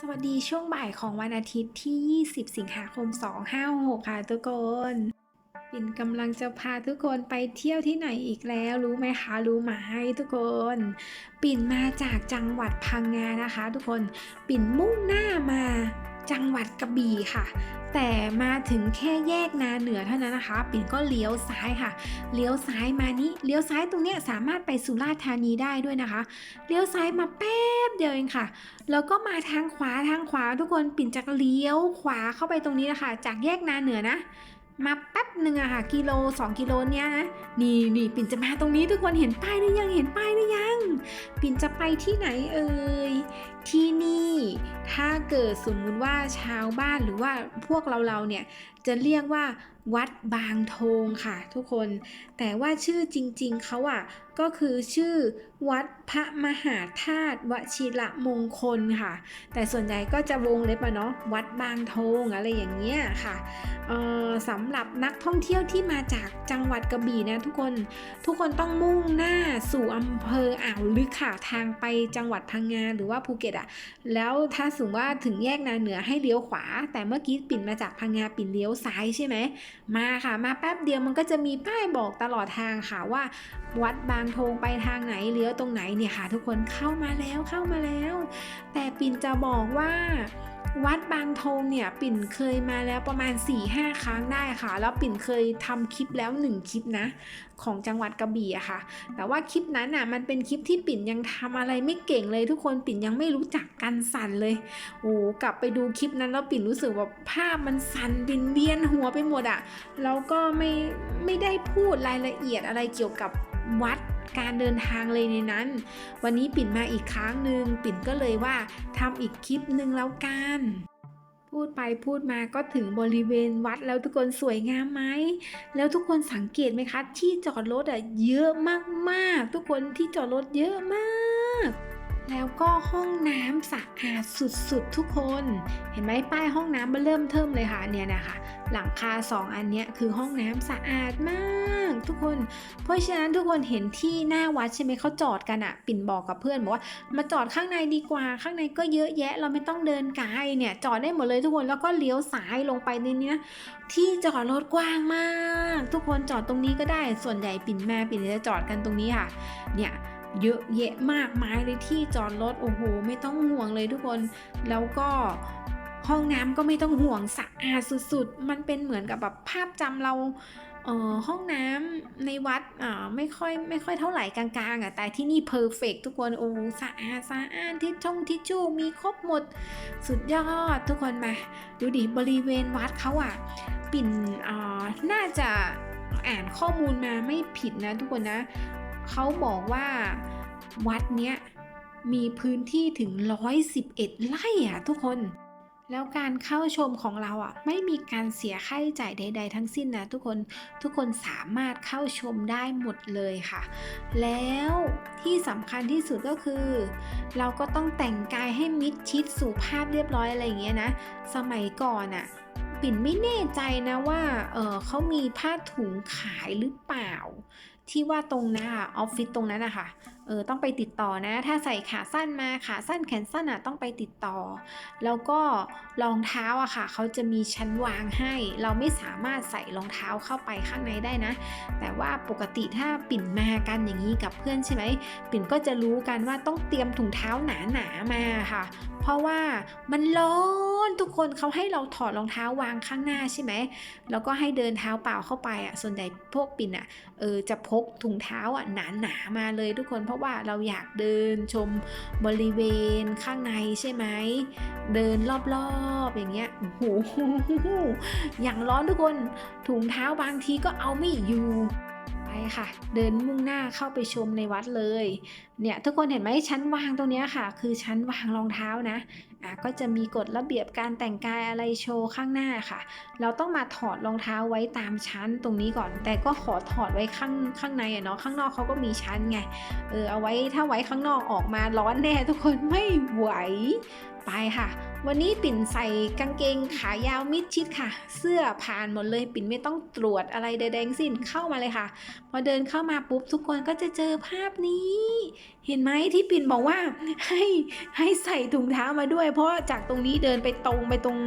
สวัสดีช่วงบ่ายของวันอาทิตย์ที่ 20 สิงหาคม 256 ค่ะทุกคนปิ่นกำลังจะพาทุกคนไปเที่ยวที่ไหนอีกแล้วรู้ไหมคะ รู้ไหมทุกคน ปิ่นมาจากจังหวัดพังงานะคะ ทุกคน ปิ่นมุ่งหน้ามาจังหวัดกระบี่ค่ะ แต่มาถึงแค่แยกนาเหนือเท่านั้นนะคะ ปิ่นก็เลี้ยวซ้ายค่ะ เลี้ยวซ้ายมานี้เลี้ยวซ้ายตรงเนี้ยสามารถไปสุราษฎร์ธานีได้ด้วยนะคะ เลี้ยวซ้ายมาแป๊บเดียวเองค่ะ แล้วก็มาทางขวาทางขวาทุกคน ปิ่นจะเลี้ยวขวาเข้าไปตรงนี้นะคะ จากแยกนาเหนือนะ มาแป๊บหนึ่งอะค่ะกิโล 2 กิโลเนี้ยนะนี่นี่ปิ่นจะมาตรงนี้ทุกคนเห็นป้ายหรือยังเห็นป้ายหรือยัง ปิ่นจะไปที่ไหนเอ่ยที่นี่ ถ้าเกิดสมมุติว่าชาวบ้านหรือว่าพวกเราเราเนี่ย จะเรียกว่าวัดบางโทงค่ะทุกคน แต่ว่าชื่อจริงๆเขาอะก็คือชื่อวัดพระมหาธาตุวชิระมงคลค่ะ แต่ส่วนใหญ่ก็จะวงเล็บอะเนาะวัดบางโทงอะไรอย่างเงี้ยค่ะสำหรับนักท่องเที่ยวที่มาจากจังหวัดกระบี่นะทุกคนทุกคนต้องมุ่งหน้าสู่อำเภออ่าวลึกค่ะทางไปจังหวัดพังงาหรือว่าภูเก็ตอะแล้วถ้าสมมติว่าถึงแยกนาเหนือให้เลี้ยวขวา แต่เมื่อกี้ปิ่นมาจากพังงาปิ่นเลี้ยวซ้ายใช่ไหมมาค่ะ มาแป๊บเดียวมันก็จะมีป้ายบอกตลอดทางค่ะว่า วัดบางโทงไปทางไหนเลี้ยวตรงไหนเนี่ยค่ะ ทุกคนเข้ามาแล้วเข้ามาแล้ว แต่ปิ่นจะบอกว่า วัดบางโทงเนี่ยปิ่นเคยมาแล้วประมาณ 4-5 ครั้งได้ค่ะ แล้วปิ่นเคยทำคลิปแล้ว 1 คลิปนะ ของจังหวัดกระบี่อะค่ะ แต่ว่าคลิปนั้นอะมันเป็นคลิปที่ปิ่นยังทำอะไรไม่เก่งเลย ทุกคนปิ่นยังไม่รู้จักกันสั่นเลยโอ้กลับไปดูคลิปนั้นแล้วปิ่นรู้สึกว่าภาพมันสั่นบินเวียนหัวไปหมดอะแล้วก็ไม่ไม่ได้พูดรายละเอียดอะไรเกี่ยวกับวัด การเดินทางเลยในนั้น วันนี้ปิ่นมาอีกครั้งหนึ่งปิ่นก็เลยว่าทำอีกคลิปหนึ่งแล้วกันพูดไปพูดมาก็ถึงบริเวณวัดแล้วทุกคนสวยงามไหม แล้วทุกคนสังเกตไหมคะ ที่จอดรถอะเยอะมากๆ ทุกคนที่จอดรถเยอะมาก แล้วก็ห้องน้ำสะอาดสุดๆทุกคน เห็นไหมป้ายห้องน้ำมันเริ่มเทิมเลยค่ะเนี่ยนะคะ หลังคาสองอันเนี้ยคือห้องน้ำสะอาดมาก ทุกคน เพราะฉะนั้นทุกคนเห็นที่หน้าวัดใช่ไหมเขาจอดกันอะปิ่นบอกกับเพื่อนบอกว่ามาจอดข้างในดีกว่า ข้างในก็เยอะแยะ เราไม่ต้องเดินไกลเนี่ย จอดได้หมดเลยทุกคนแล้วก็เลี้ยวซ้ายลงไปในนี้นะที่จอดรถกว้างมาก ทุกคนจอดตรงนี้ก็ได้ส่วนใหญ่ปิ่นมาปิ่นจะจอดกันตรงนี้ค่ะ เนี่ยเยอะแยะมากมายเลยที่จอดรถโอ้โหไม่ต้องห่วงเลยทุกคนแล้วก็ห้องน้ำก็ไม่ต้องห่วงสะอาดสุดๆ มันเป็นเหมือนกับแบบภาพจำเรา เออห้องน้ำในวัดอ่าไม่ค่อยไม่ค่อยเท่าไหร่กลางๆอะแต่ที่นี่เพอร์เฟกทุกคนโอ้สะอาดสะอาดทิชชงทิชชู่มีครบหมดสุดยอดทุกคนมา ดูดิบริเวณวัดเขาอะ ปิ่นอ่าน่าจะอ่านข้อมูลมาไม่ผิดนะทุกคนนะเขาบอกว่าวัดเนี้ยมีพื้นที่ถึง 111 ไร่อะทุกคน แล้วการเข้าชมของเราอะไม่มีการเสียค่าใช้จ่ายใด ๆ ทั้งสิ้นนะทุกคนทุกคนสามารถเข้าชมได้หมดเลยค่ะ แล้วที่สำคัญที่สุดก็คือ เราก็ต้องแต่งกายให้มิดชิดสุภาพเรียบร้อยอะไรอย่างเงี้ยนะ สมัยก่อนอะปิ่นไม่แน่ใจนะว่าเออเขามีผ้าถุงขายหรือเปล่า ที่ว่าตรงนั้นออฟฟิศตรงนั้นอะคะ เออต้องไปติดต่อนะ ถ้าใส่ขาสั้นมาขาสั้นแขนสั้นอะต้องไปติดต่อ แล้วก็รองเท้าอะค่ะเขาจะมีชั้นวางให้ เราไม่สามารถใส่รองเท้าเข้าไปข้างในได้นะ แต่ว่าปกติถ้าปิ่นมากันอย่างนี้กับเพื่อนใช่ไหมปิ่นก็จะรู้กันว่าต้องเตรียมถุงเท้าหนาๆมาค่ะ เพราะว่ามันร้อนทุกคนเขาให้เราถอดรองเท้าวางข้างหน้าใช่ไหมแล้วก็ให้เดินเท้าเปล่าเข้าไปอะส่วนใหญ่พวกปิ่นอะเออจะพกถุงเท้าอะหนาหนาๆมาเลยทุกคนเพราะะว่าเราอยากเดินชมบริเวณข้างในใช่ไหม เดินรอบๆอย่างเงี้ยโอ้โหอย่างร้อนทุกคนถุงเท้าบางทีก็เอาไม่อยู่ ค่ะ เดินมุ่งหน้าเข้าไปชมในวัดเลย เนี่ยทุกคนเห็นไหมชั้นวางตรงนี้ค่ะ คือชั้นวางรองเท้านะอะก็จะมีกฎระเบียบการแต่งกายอะไรโชว์ข้างหน้าค่ะ เราต้องมาถอดรองเท้าไว้ตามชั้นตรงนี้ก่อน แต่ก็ขอถอดไว้ข้างข้างในอะเนาะข้างนอกเขาก็มีชั้นไงเออเอาไว้ถ้าไว้ข้างนอกออกมาร้อนแน่ทุกคนไม่ไหวไปค่ะวันนี้ปิ่นใส่กางเกงขายาวมิดชิดค่ะ เสื้อผ่านหมดเลย ปิ่นไม่ต้องตรวจอะไรใดๆทั้งสิ้นเข้ามาเลยค่ะ พอเดินเข้ามาปุ๊บทุกคนก็จะเจอภาพนี้ เห็นไหมที่ปิ่นบอกว่าให้ให้ใส่ถุงเท้ามาด้วย เพราะจากตรงนี้เดินไปตรงไปตรง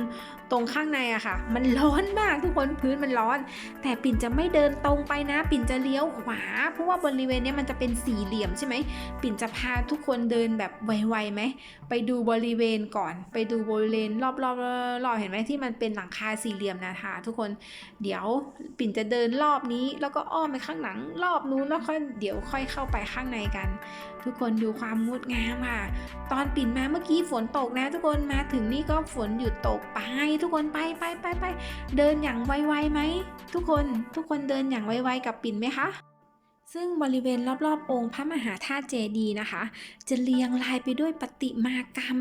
ตรงข้างในอะค่ะ มันร้อนมากทุกคนพื้นมันร้อน แต่ปิ่นจะไม่เดินตรงไปนะ ปิ่นจะเลี้ยวขวา เพราะว่าบริเวณนี้มันจะเป็นสี่เหลี่ยมใช่ไหมปิ่นจะพาทุกคนเดินแบบไวๆไหมไปดูบริเวณก่อนไปดูบริเวณรอบๆรอบๆเห็นไหมที่มันเป็นหลังคาสี่เหลี่ยมนะคะทุกคนเดี๋ยวปิ่นจะเดินรอบนี้ แล้วก็อ้อมไปข้างหลังรอบนู้นแล้วค่อยเดี๋ยวค่อยเข้าไปข้างในกัน ทุกคนดูความงดงามค่ะ ตอนปิ่นมาเมื่อกี้ฝนตกนะ ทุกคนมาถึงนี่ก็ฝนหยุดตกไป ทุกคนไปไปไปไปเดินอย่างไวๆไหมทุกคนทุกคนเดินอย่างไวๆกับปิ่นไหมคะ ซึ่งบริเวณรอบๆ องค์พระมหาธาตุเจดีนะคะ จะเรียงรายไปด้วยปฏิมากรรม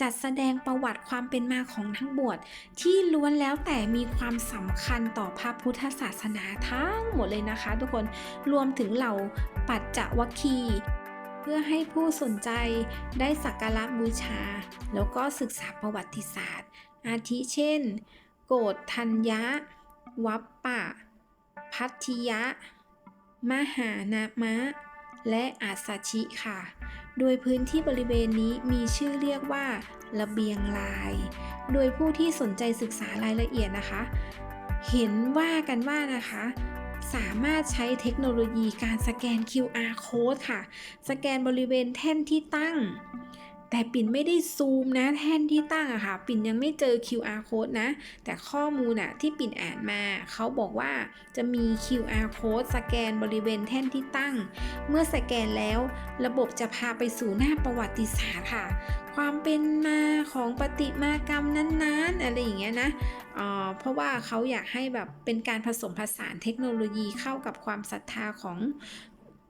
จัดแสดงประวัติความเป็นมาของนักบวชที่ล้วนแล้วแต่มีความสำคัญต่อพระพุทธศาสนาทั้งหมดเลยนะคะ ทุกคนรวมถึงเหล่าปัจจวัคคีเพื่อให้ผู้สนใจได้สักการะบูชา แล้วก็ศึกษาประวัติศาสตร์ อาทิเช่น โกฏทัญญะ วัปปะ พัทธิยะ มหานามะ และอาสาชิค่ะ โดยพื้นที่บริเวณนี้มีชื่อเรียกว่า ระเบียงลาย โดยผู้ที่สนใจศึกษารายละเอียดนะคะ เห็นว่ากันว่านะคะสามารถใช้เทคโนโลยีการสแกน QR code ค่ะ สแกนบริเวณแท่นที่ตั้ง แต่ปิ่นไม่ได้ซูมนะแท่นที่ตั้งอะค่ะ ปิ่นยังไม่เจอ QR code นะ แต่ข้อมูลอะที่ปิ่นอ่านมา เขาบอกว่าจะมี QR code สแกนบริเวณแท่นที่ตั้ง เมื่อสแกนแล้ว ระบบจะพาไปสู่หน้าประวัติศาสตร์ค่ะ ความเป็นมาของปฏิมากรรมนั้นๆอะไรอย่างเงี้ยนะเอ่อเพราะว่าเขาอยากให้แบบเป็นการผสมผสานเทคโนโลยีเข้ากับความศรัทธาของ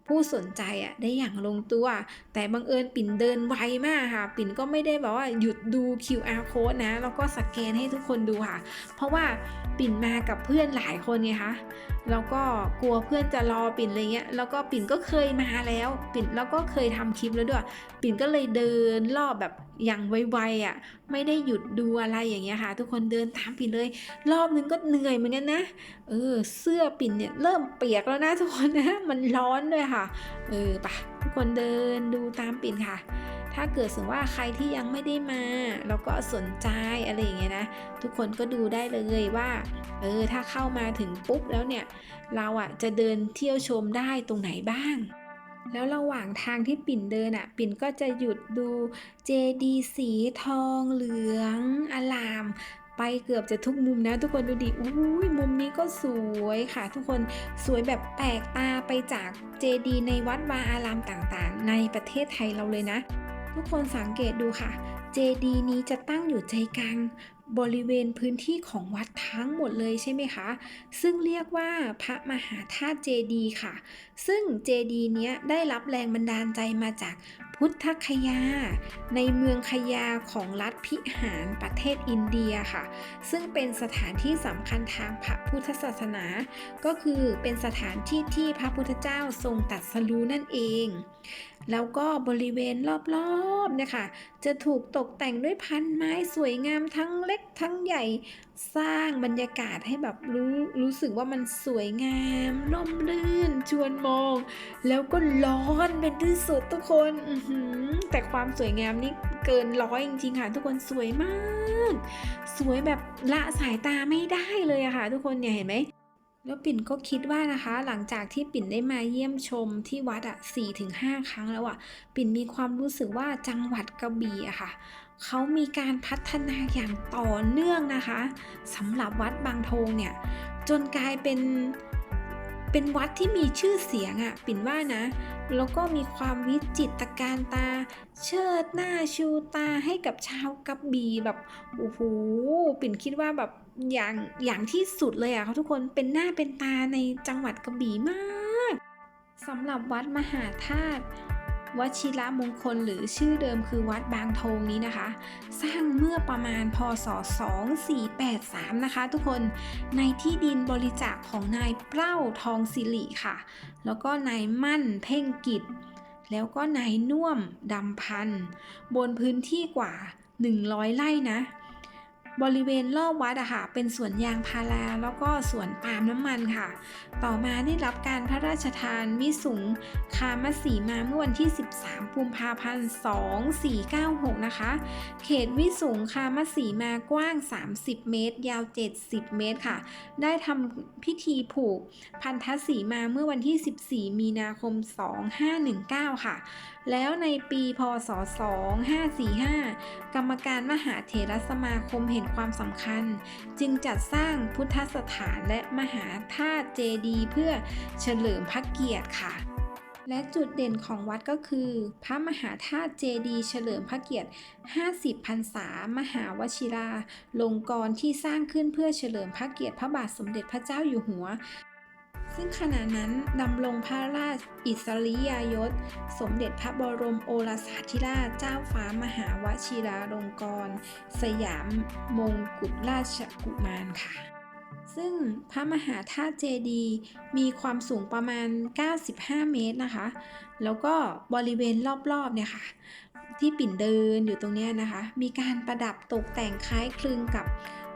ผู้สนใจอะได้อย่างลงตัว แต่บังเอิญปิ่นเดินไวมากค่ะ ปิ่นก็ไม่ได้แบบว่าหยุดดู QR code นะ แล้วก็สแกนให้ทุกคนดูค่ะ เพราะว่าปิ่นมากับเพื่อนหลายคนไงคะแล้วก็กลัวเพื่อนจะรอปิ่นอะไรเงี้ย แล้วก็ปิ่นก็เคยมาแล้ว ปิ่นแล้วก็เคยทำคลิปแล้วด้วย ปิ่นก็เลยเดินรอบแบบอย่างไวๆอะ ไม่ได้หยุดดูอะไรอย่างเงี้ยค่ะ ทุกคนเดินตามปิ่นเลย รอบนึงก็เหนื่อยเหมือนกันนะ เออ เสื้อปิ่นเนี่ยเริ่มเปียกแล้วนะทุกคนนะ มันร้อนด้วยค่ะ เออปะทุกคนเดินดูตามปิ่นค่ะ ถ้าเกิดสมมติว่าใครที่ยังไม่ได้มาแล้วก็สนใจอะไรอย่างเงี้ยนะ ทุกคนก็ดูได้เลยว่า เออ ถ้าเข้ามาถึงปุ๊บแล้วเนี่ย เราอะจะเดินเที่ยวชมได้ตรงไหนบ้าง แล้วระหว่างทางที่ปิ่นเดินอะ ปิ่นก็จะหยุดดูเจดีสีทองเหลืองอลาม ไปเกือบจะทุกมุมนะทุกคนดูดิอุ้ยมุมนี้ก็สวยค่ะ ทุกคนสวยแบบแปลกตาไปจากเจดีในวัดวาอารามต่างๆ ในประเทศไทยเราเลยนะ ทุกคนสังเกตดูค่ะ เจดีย์นี้จะตั้งอยู่ใจกลางบริเวณพื้นที่ของวัดทั้งหมดเลยใช่ไหมคะ ซึ่งเรียกว่าพระมหาธาตุเจดีย์ค่ะ ซึ่งเจดีย์เนี้ยได้รับแรงบันดาลใจมาจากพุทธคยา ในเมืองคยาของรัฐพิหารประเทศอินเดียค่ะ ซึ่งเป็นสถานที่สำคัญทางพระพุทธศาสนา ก็คือเป็นสถานที่ที่พระพุทธเจ้าทรงตัดสรู้นั่นเอง แล้วก็บริเวณรอบๆเนี่ยค่ะจะถูกตกแต่งด้วยพันไม้สวยงามทั้งเล็กทั้งใหญ่ สร้างบรรยากาศให้แบบรู้รู้สึกว่ามันสวยงามร่มรื่น ชวนมอง แล้วก็ร้อนเป็นที่สุดทุกคนแต่ความสวยงามนี่เกินร้อยจริงๆค่ะทุกคนสวยมาก สวยแบบละสายตาไม่ได้เลยอะค่ะ ทุกคนเนี่ยเห็นไหม แล้วปิ่นก็คิดว่านะคะ หลังจากที่ปิ่นได้มาเยี่ยมชมที่วัดอะสี่ถึงห้าครั้งแล้วอะปิ่นมีความรู้สึกว่าจังหวัดกระบี่อะค่ะเขามีการพัฒนาอย่างต่อเนื่องนะคะสำหรับวัดบางโทงเนี่ย จนกลายเป็นเป็นวัดที่มีชื่อเสียงอะ่ะปิ่นว่านะ แล้วก็มีความวิจิตรการตา เชิดหน้าชูตาให้กับชาวกระบี่แบบโอ้โหปิ่นคิดว่าแบบ อย่างอย่างที่สุดเลยอะ่ะเขาทุกคนเป็นหน้าเป็นตาในจังหวัดกระบี่มากสำหรับวัดมหาธาตุวชิระมงคลหรือชื่อเดิมคือวัดบางโทงนี้นะคะ สร้างเมื่อประมาณพศ 2483 นะคะ ทุกคนในที่ดินบริจาคของนายเปล้าทองสิริค่ะ แล้วก็นายมั่นเพ่งกิจ แล้วก็นายน่วมดำพันบนพื้นที่กว่า 100 ไร่นะ บริเวณรอบวัดอะค่ะเป็นสวนยางพาราแล้วก็สวนปาล์มน้ำมันค่ะ ต่อมาได้รับการพระราชทานวิสุงคามสีมาเมื่อวันที่ 13กุมภาพันธ์ 2496 นะคะ เขตวิสุงคามสีมากว้าง 30 เมตร ยาว 70 เมตรค่ะ ได้ทำพิธีผูกพันธสีมาเมื่อวันที่ 14 มีนาคม 2519 ค่ะ แล้วในปีพศ 2545 กรรมการมหาเถรสมาคมเห็นความสำคัญ จึงจัดสร้างพุทธสถานและมหาธาตุเจดีย์เพื่อเฉลิมพระเกียรติค่ะและจุดเด่นของวัดก็คือ พระมหาธาตุเจดีเฉลิมพระเกียรติ 50 พรรษา มหาวชิรา ลงกรณที่สร้างขึ้นเพื่อเฉลิมพระเกียรติพระบาทสมเด็จพระเจ้าอยู่หัว ซึ่งขณะนั้นดำรงพระราชอิสริยยศ สมเด็จพระบรมโอรสาธิราชเจ้าฟ้ามหาวชิราลงกรณสยามมงกุฎราชกุมารค่ะ ซึ่งพระมหาธาตุเจดีย์มีความสูงประมาณ 95 เมตรนะคะ แล้วก็บริเวณรอบๆเนี่ยค่ะ ที่ปิ่นเดินอยู่ตรงนี้นะคะ มีการประดับตกแต่งคล้ายคลึงกับ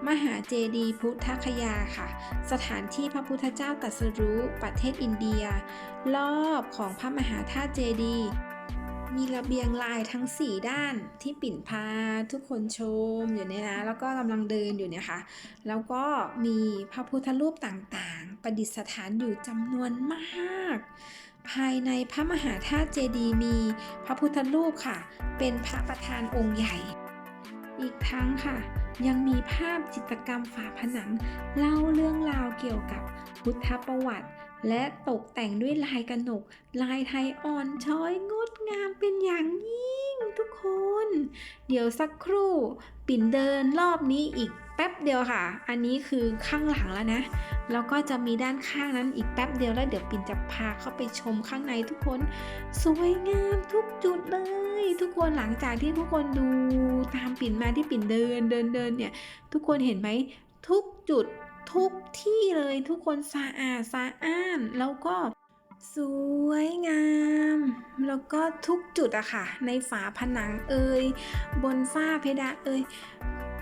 มหาเจดีย์พุทธคยาค่ะ สถานที่พระพุทธเจ้าตรัสรู้ประเทศอินเดีย รอบของพระมหาธาตุเจดีย์มีระเบียงลายทั้ง 4 ด้านที่ปิ่นพาทุกคนชมอยู่เนี่ยนะแล้วก็กำลังเดินอยู่เนี่ยค่ะ แล้วก็มีพระพุทธรูปต่างๆ ประดิษฐานอยู่จำนวนมาก ภายในพระมหาธาตุเจดีย์มีพระพุทธรูปค่ะ เป็นพระประธานองค์ใหญ่ อีกทั้งค่ะ ยังมีภาพจิตรกรรมฝาผนัง เล่าเรื่องราวเกี่ยวกับพุทธประวัติ และตกแต่งด้วยลายกระหนก ลายไทยอ่อนช้อยงดงามเป็นอย่างยิ่ง ทุกคน เดี๋ยวสักครู่ ปิ่นเดินรอบนี้อีกแป๊บเดียวค่ะ อันนี้คือข้างหลังแล้วนะ แล้วก็จะมีด้านข้างนั้นอีกแป๊บเดียวแล้วเดี๋ยวปิ่นจะพาเข้าไปชมข้างในทุกคน สวยงามทุกจุดเลย ทุกคนหลังจากที่ทุกคนดูตามปิ่นมาที่ปิ่นเดินเดินเดินเนี่ย ทุกคนเห็นไหมทุกจุดทุกที่เลยทุกคนสะอาดสะอ้านแล้วก็ สวยงาม แล้วก็ทุกจุดอะค่ะ ในฝาผนังเอ่ยบนฝ้าเพดานเอ่ย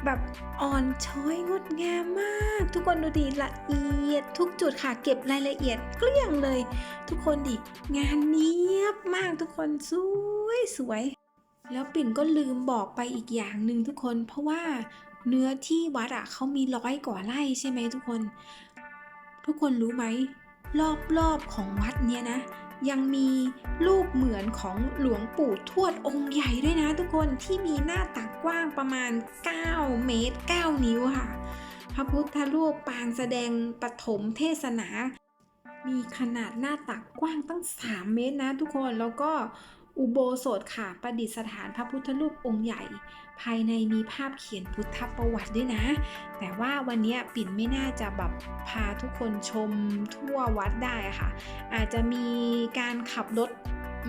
แบบอ่อนช้อยงดงามมาก ทุกคนดูดีละเอียดทุกจุดค่ะ เก็บรายละเอียดเกลี้ยงเลย ทุกคนดิงานเนียบมากทุกคนสวยสวย แล้วปิ่นก็ลืมบอกไปอีกอย่างหนึ่งทุกคน เพราะว่าเนื้อที่วัดอะเขามีร้อยกว่าไร่ใช่ไหมทุกคน ทุกคนรู้ไหม รอบๆของวัดเนี้ยนะ ยังมีรูปเหมือนของหลวงปู่ทวดองค์ใหญ่ด้วยนะทุกคนที่มีหน้าตักกว้างประมาณ 9 เมตร 9 นิ้วค่ะ พระพุทธรูปปางแสดงปฐมเทศนา มีขนาดหน้าตักกว้างตั้ง 3 เมตรนะทุกคนแล้วก็อุโบสถค่ะประดิษฐานพระพุทธรูปองค์ใหญ่ ภายในมีภาพเขียนพุทธประวัติด้วยนะ แต่ว่าวันนี้ปิ่นไม่น่าจะแบบพาทุกคนชมทั่ววัดได้ค่ะ อาจจะมีการขับรถ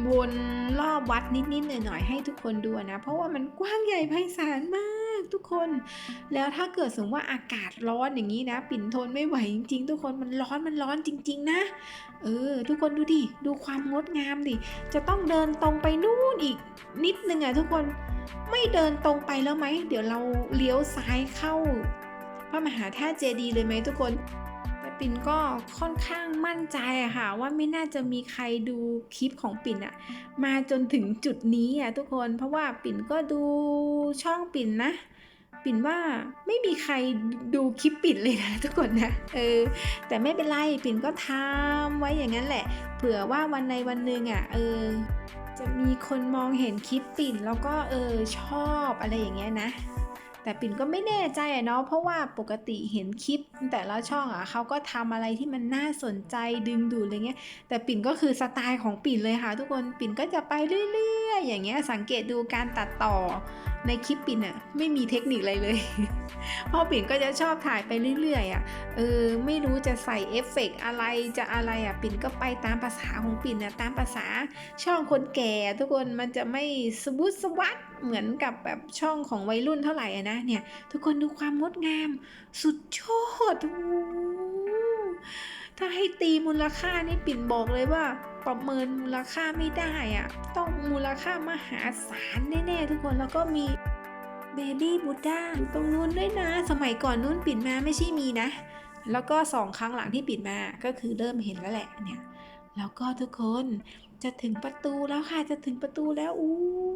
วนรอบวัดนิดๆหน่อยๆให้ทุกคนดูนะ เพราะว่ามันกว้างใหญ่ไพศาลมาก ทุกคน แล้วถ้าเกิดสมมติว่าอากาศร้อนอย่างนี้นะ ปิ่นทนไม่ไหวจริงๆ ทุกคนมันร้อนมันร้อนจริง ๆ นะ เออ ทุกคนดูดิ ดูความงดงามดิ จะต้องเดินตรงไปนู่นอีกนิดนึงอะทุกคนไม่เดินตรงไปแล้วไหม เดี๋ยวเราเลี้ยวซ้ายเข้า พระมหาธาตุเจดีย์เลยไหมทุกคน ปิ่นก็ค่อนข้างมั่นใจอะค่ะ ว่าไม่น่าจะมีใครดูคลิปของปิ่นอะมาจนถึงจุดนี้อะทุกคนเพราะว่าปิ่นก็ดูช่องปิ่นนะ ปิ่นว่าไม่มีใครดูคลิปปิ่นเลยนะทุกคนนะเออแต่ไม่เป็นไรปิ่นก็ทำไว้อย่างนั้นแหละ เผื่อว่าวันในวันหนึ่งอะเออจะมีคนมองเห็นคลิปปิ่นแล้วก็เออชอบอะไรอย่างเงี้ยนะ แต่ปิ่นก็ไม่แน่ใจเนาะเพราะว่าปกติเห็นคลิป แต่ละช่องอะเขาก็ทำอะไรที่มันน่าสนใจดึงดูดอะไรเงี้ย แต่ปิ่นก็คือสไตล์ของปิ่นเลยค่ะ ทุกคนปิ่นก็จะไปเรื่อยๆ อย่างเงี้ยสังเกตดูการตัดต่อ ในคลิปปิ่นอะไม่มีเทคนิคอะไรเลย เพราะปิ่นก็จะชอบถ่ายไปเรื่อยๆอะเออไม่รู้จะใส่เอฟเฟกต์อะไรจะอะไรอะปิ่นก็ไปตามภาษาของปิ่นอะตามภาษาช่องคนแก่ ทุกคนมันจะไม่สวุสวัดเหมือนกับแบบช่องของวัยรุ่นเท่าไหร่อะนะเนี่ย ทุกคนดูความงดงาม สุดยอดโอ้โห ถ้าให้ตีมูลค่านี่ปิ่นบอกเลยว่า ประเมินมูลค่าไม่ได้อะต้องมูลค่ามหาศาลแน่ๆทุกคนแล้วก็มีเบบี้บูดาตรงนู้นด้วยนะ สมัยก่อนนู้นปิดมาไม่ใช่มีนะ แล้วก็สองครั้งหลังที่ปิดมาก็คือเริ่มเห็นแล้วแหละเนี่ยแล้วก็ทุกคนจะถึงประตูแล้วค่ะจะถึงประตูแล้วอุ้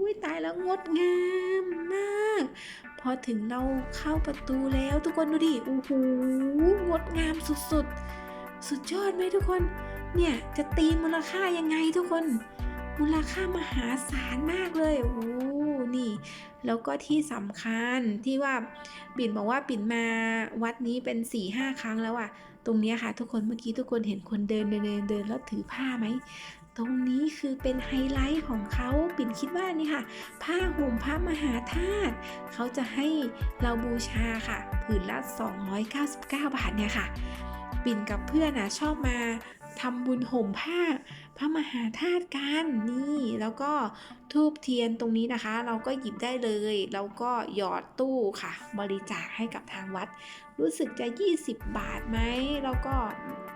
ยตายแล้วงดงามมาก พอถึงเราเข้าประตูแล้วทุกคนดูดิโอ้โหงดงามสุดๆ สุดยอดไหมทุกคน เนี่ยจะตีมูลค่ายังไงทุกคน มูลค่ามหาศาลมากเลย โอ้โหนี่ แล้วก็ที่สำคัญที่ว่าปิ่นบอกว่าปิ่นมาวัดนี้เป็น4ี่ห้าครั้งแล้วอะตรงนี้ค่ะทุกคนเมื่อกี้ทุกคนเห็นคนเดินเดินเดินเดินแล้วถือผ้าไหมตรงนี้คือเป็นไฮไลท์ของเขาปิ่นคิดว่านี่ค่ะ ผ้าห่มพระมหาธาตุเขาจะให้เราบูชาค่ะ ผืนละ 299 บาทเนี่ยค่ะ ปิ่นกับเพื่อนอะชอบมาทำบุญห่มผ้า พระมหาธาตุกันนี่แล้วก็ทูบเทียนตรงนี้นะคะ เราก็หยิบได้เลย แล้วก็หยอดตู้ค่ะ บริจาคให้กับทางวัด รู้สึกจะ 20 บาทไหมแล้วก็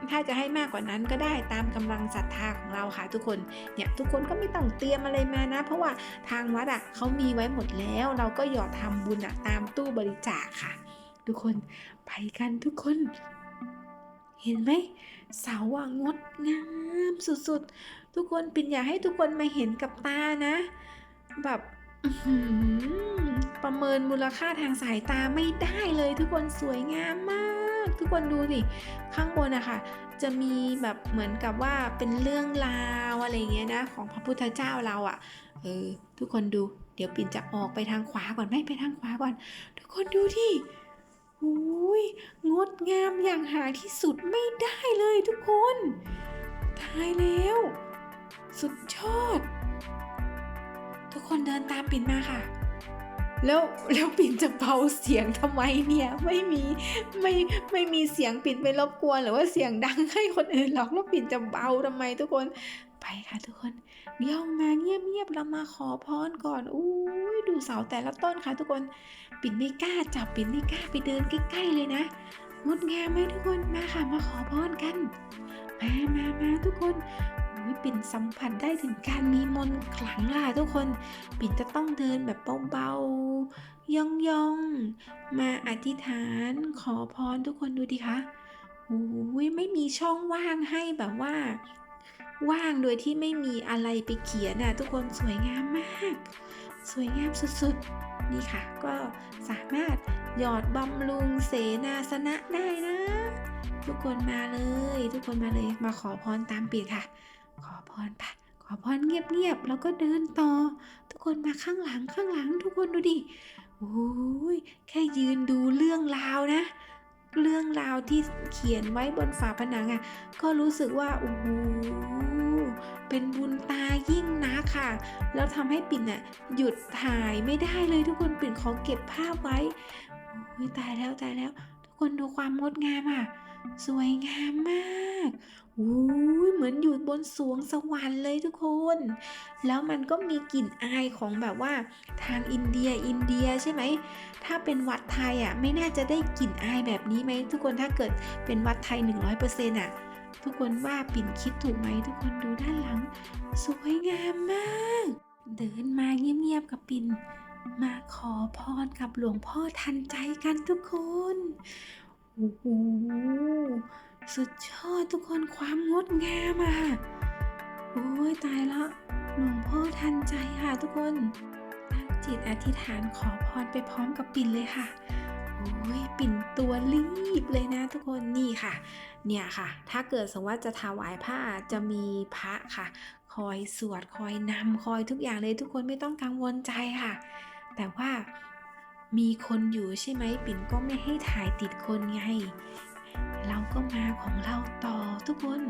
ถ้าจะให้มากกว่านั้นก็ได้ตามกำลังศรัทธาของเราค่ะทุกคนเนี่ยทุกคนก็ไม่ต้องเตรียมอะไรมานะ เพราะว่าทางวัดอะเขามีไว้หมดแล้ว เราก็หยอดทำบุญอะตามตู้บริจาคค่ะ ทุกคนไปกันทุกคน เห็นไหมเสาอะงดงามสุดๆ ทุกคนปิ่นอยากให้ทุกคนมาเห็นกับตานะ แบบประเมินมูลค่าทางสายตาไม่ได้เลย ทุกคนสวยงามมาก ทุกคนดูสิข้างบนอะค่ะจะมีแบบเหมือนกับว่าเป็นเรื่องราวอะไรเงี้ยนะ ของพระพุทธเจ้าเราอะเออทุกคนดูเดี๋ยวปิ่นจะออกไปทางขวาก่อนไม่ไปทางขวาก่อน ทุกคนดูที่ อุ้ยงดงามอย่างหาที่สุดไม่ได้เลยทุกคน ตายแล้ว สุดยอด ทุกคนเดินตามปิ่นมาค่ะ แล้วแล้วปิ่นจะเบาเสียงทำไมเนี่ย ไม่มีไม่ไม่มีเสียงปิ่นไปรบกวน หรือว่าเสียงดังให้คนอื่นหรอกแล้วปิ่นจะเบาทำไมทุกคน ไปค่ะทุกคนย่องมาเงียบๆเรามาขอพรก่อนอุ้ยดูเสาแต่ละต้นค่ะทุกคน ปิ่นไม่กล้าจับปิ่นไม่กล้าไปเดินใกล้ๆเลยนะงดงามไหมทุกคนมาค่ะมาขอพรกันมามามาทุกคนโอ้ปิ่นสัมผัสได้ถึงการมีมนขลังล่ะทุกคน ปิ่นจะต้องเดินแบบเบาๆย่องๆมาอธิษฐานขอพรทุกคนดูดิคะโอ้ยไม่มีช่องว่างให้แบบว่า ว่างโดยที่ไม่มีอะไรไปเขียนน่ะทุกคนสวยงามมาก สวยงามสุดๆ นี่ค่ะ ก็สามารถหยอดบำรุงเสนาสนะได้นะ ทุกคนมาเลย ทุกคนมาเลยมาขอพรตามปิดค่ะ ขอพรปะขอพรเงียบๆแล้วก็เดินต่อ ทุกคนมาข้างหลังข้างหลัง ทุกคนดูดิโอ้ยแค่ยืนดูเรื่องราวนะเรื่องราวที่เขียนไว้บนฝาผนังอะ่ะ ก็รู้สึกว่าโอ้โห เป็นบุญตายิ่งนะค่ะ แล้วทำให้ปิ่นอะหยุดถ่ายไม่ได้เลยทุกคนปิ่นขอเก็บภาพไว้ตายแล้วตายแล้ว ทุกคนดูความงดงามอะ สวยงามมากอู้เหมือนอยู่บนสวงสวรรค์เลยทุกคน แล้วมันก็มีกลิ่นอายของแบบว่าทางอินเดียอินเดียใช่ไหม ถ้าเป็นวัดไทยอะไม่น่าจะได้กลิ่นอายแบบนี้ไหมทุกคนถ้าเกิดเป็นวัดไทย 100%อะ ทุกคนว่าปิ่นคิดถูกไหมทุกคนดูด้านหลัง สวยงามมาก เดินมาเงียบๆกับปิ่น มาขอพรกับหลวงพ่อทันใจกันทุกคนโอ้โหสุดยอดทุกคนความงดงามอะ่ะโอ้ยตายละหลวงพ่อทันใจค่ะทุกคนตั้งจิตอธิษฐานขอพรไปพร้อมกับปิ่นเลยค่ะ อ้ยปิ่นตัวรีบเลยนะทุกคนนี่ค่ะ เนี่ยค่ะ ถ้าเกิดสมมติว่าจะถวายผ้าจะมีพระค่ะ คอยสวดคอยนำคอยทุกอย่างเลยทุกคนไม่ต้องกังวลใจค่ะ แต่ว่ามีคนอยู่ใช่ไหมปิ่นก็ไม่ให้ถ่ายติดคนไง เราก็มาของเราต่อทุกคน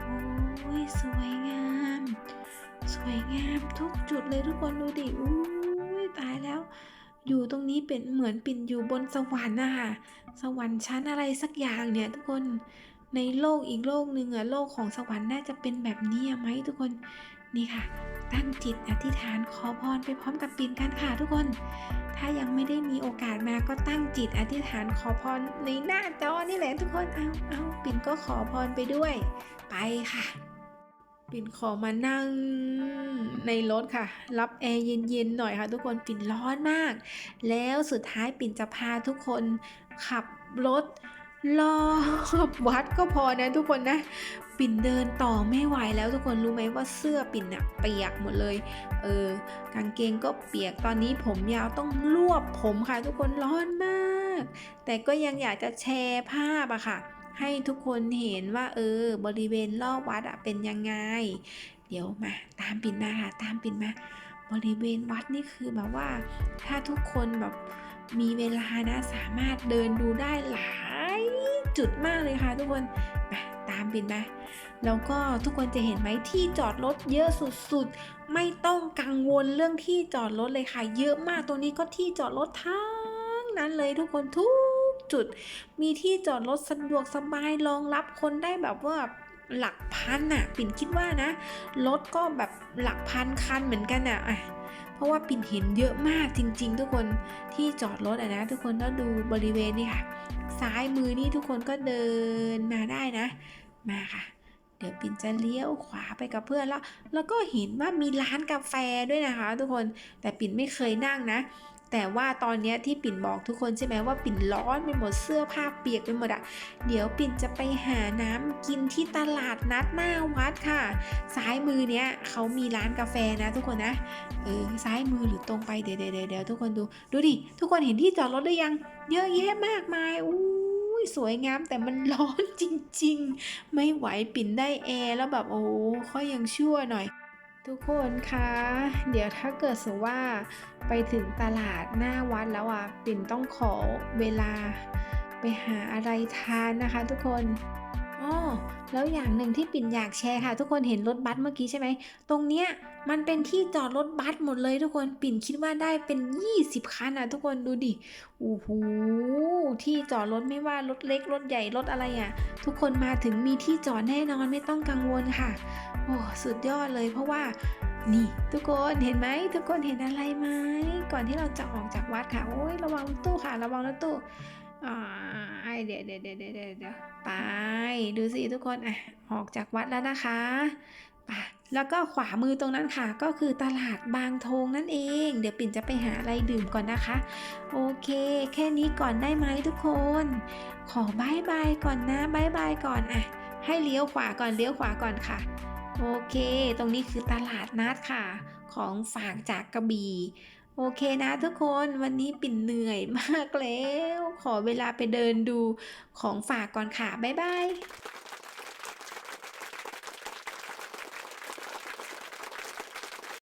โอ้ยสวยงาม สวยงามทุกจุดเลยทุกคนดูดิอุ้ยตายแล้ว อยู่ตรงนี้เป็นเหมือนปิ่นอยู่บนสวรรค์นะคะสวรรค์ชั้นอะไรสักอย่างเนี่ยทุกคนในโลกอีกโลกหนึ่งอะโลกของสวรรค์น่าจะเป็นแบบนี้ไหมทุกคนนี่ค่ะ ตั้งจิตอธิษฐานขอพรไปพร้อมกับปิ่นกันค่ะทุกคน ถ้ายังไม่ได้มีโอกาสมาก็ตั้งจิตอธิษฐานขอพรในหน้าจอนี่แหละทุกคนเอาเอาปิ่นก็ขอพรไปด้วย ไปค่ะ ปิ่นขอมานั่งในรถค่ะ รับแอร์เย็นๆหน่อยค่ะ ทุกคนปิ่นร้อนมาก แล้วสุดท้ายปิ่นจะพาทุกคนขับรถรอบวัดก็พอนะทุกคนนะ ปิ่นเดินต่อไม่ไหวแล้วทุกคนรู้ไหมว่าเสื้อปิ่นอะเปียกหมดเลย เออกางเกงก็เปียกตอนนี้ผมยาวต้องรวบผมค่ะ ทุกคนร้อนมาก แต่ก็ยังอยากจะแชร์ภาพอะค่ะ ให้ทุกคนเห็นว่าเออบริเวณรอบวัดอะเป็นยังไง เดี๋ยวมาตามปินมาค่ะตามปินมา บริเวณวัดนี่คือแบบว่า ถ้าทุกคนแบบมีเวลานะสามารถเดินดูได้หลายจุดมากเลยค่ะทุกคนมาตามปินมาแล้วก็ทุกคนจะเห็นไหมที่จอดรถเยอะสุดๆ ไม่ต้องกังวลเรื่องที่จอดรถเลยค่ะ เยอะมากตรงนี้ก็ที่จอดรถทั้งนั้นเลยทุกคนทุก จุด มีที่จอดรถสะดวกสบายรองรับคนได้แบบว่าหลักพันน่ะปิ่นคิดว่านะ รถก็แบบหลักพันคันเหมือนกันน่ะอะเพราะว่าปิ่นเห็นเยอะมากจริง ๆ ทุกคนที่จอดรถอะนะ ทุกคนแล้วดูบริเวณนี่ค่ะ ซ้ายมือนี่ทุกคนก็เดินมาได้นะ มาค่ะ เดี๋ยวปิ่นจะเลี้ยวขวาไปกับเพื่อนแล้ว แล้วก็เห็นว่ามีร้านกาแฟด้วยนะคะ ทุกคนแต่ปิ่นไม่เคยนั่งนะ แต่ว่าตอนนี้ที่ปิ่นบอกทุกคนใช่ไหมว่าปิ่นร้อนไปหมดเสื้อผ้าเปียกไปหมดอะเดี๋ยวปิ่นจะไปหาน้ำกินที่ตลาดนัดหน้าวัดค่ะ ซ้ายมือเนี้ยเขามีร้านกาแฟนะทุกคนนะเออซ้ายมือหรือตรงไปเดี๋ยวเดี๋ยวเดี๋ยวเดี๋ยวทุกคนดูดูดิทุกคนเห็นที่จอดรถหรือยัง เยอะแยะมากมายอู้ยสวยงามแต่มันร้อนจริง ๆ ไม่ไหวปิ่นได้แอร์แล้วแบบโอ้ค่อยยังชั่วหน่อย ทุกคนคะ เดี๋ยวถ้าเกิดสมว่าไปถึงตลาดหน้าวัดแล้วอะ ปิ่นต้องขอเวลาไปหาอะไรทานนะคะทุกคนอ๋อ แล้วอย่างหนึ่งที่ปิ่นอยากแชร์ค่ะ ทุกคนเห็นรถบัสเมื่อกี้ใช่ไหม ตรงเนี้ยมันเป็นที่จอดรถบัสหมดเลยทุกคน ปิ่นคิดว่าได้เป็น 20 คันอะทุกคนดูดิ โอ้โห ที่จอดรถไม่ว่ารถเล็กรถใหญ่รถอะไรอะ ทุกคนมาถึงมีที่จอดแน่นอนไม่ต้องกังวลค่ะ โอ้สุดยอดเลยเพราะว่านี่ทุกคนเห็นไหมทุกคนเห็นอะไรไหมก่อนที่เราจะออกจากวัดค่ะ โอ้ยระวังรถตู้ค่ะ ระวังรถตู้ เดี๋ยวเดี๋ยวเดี๋ยวเดี๋ยวเดี๋ยวไปดูสิทุกคนอะออกจากวัดแล้วนะคะไปแล้วก็ขวามือตรงนั้นค่ะ ก็คือตลาดบางทงนั่นเอง เดี๋ยวปิ่นจะไปหาอะไรดื่มก่อนนะคะ โอเค แค่นี้ก่อนได้ไหมทุกคน ขอบายบายก่อนนะบายบายก่อนอะให้เลี้ยวขวาก่อนเลี้ยวขวาก่อนค่ะ โอเค ตรงนี้คือตลาดนัดค่ะ ของฝากจากกระบี่ โอเคนะทุกคนวันนี้ปิ่นเหนื่อยมากแล้ว ขอเวลาไปเดินดูของฝากก่อนค่ะ บ๊ายบาย